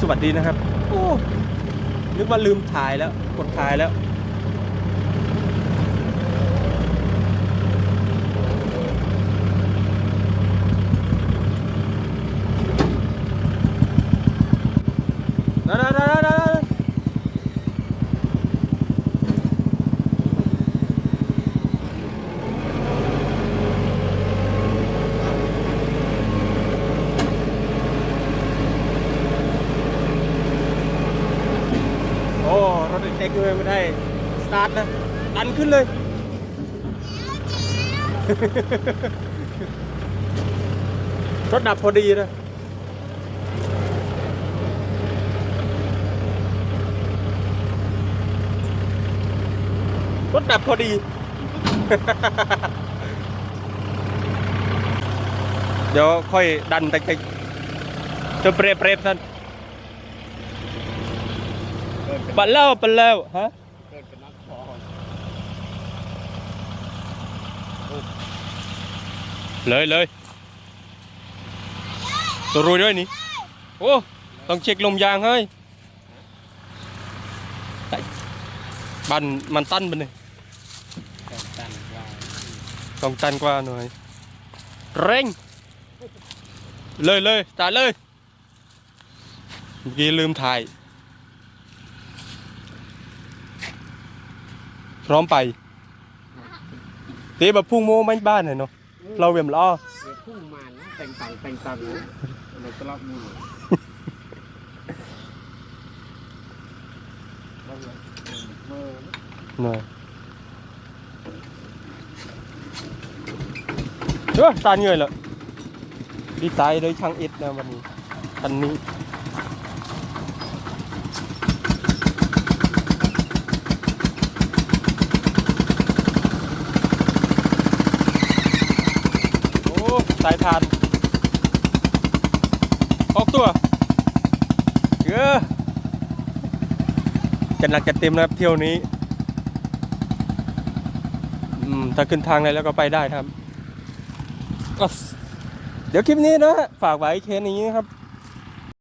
สวัสดีนะครับ โอ้นึกว่าลืมถ่ายแล้ว กดถ่ายแล้วได้ได้ได้ได้ได้โอ้ รถเด็กๆด้วยไม่ได้ สตาร์ทนะ ดันขึ้นเลย รถดับพอดีนะรถดับพอดี เดี๋ยวค่อยดันไปไกลจะเปรีย์เปรย์ท่น ปัดแล้วปัดแล้วฮะเกิดเป็นนักขอเลยเลยตัวรู้ด้วยนี่โอ้ต้องเช็คลมยางให้บันมันตันไปเลยแต่ตันว่าต้องตันกว่าหน่อยเร่งเลยเลยตายเลยเมื่อกี้ลืมถ่าย ร้อมไปเตะแบบพุ่งโมไม่บ้านเลยเนาะเราเวียมล้อเดี๋ยวพุ่งมานะแต่งตังแต่งตังนะเราจะรับมือเราเลยเมื่อหน่อยเออตาเหนื่อยแล้วดีใจเลยช่างเอ็ดนะวันนี้คันนี้ โอ้ สายทานออกตัวเยอะจัดหนักจัดเต็มนะครับเที่ยวนี้อืมถ้าขึ้นทางไหนแล้วก็ไปได้ครับ เดี๋ยวคลิปนี้นะ ฝากไว้แค่นี้นะครับ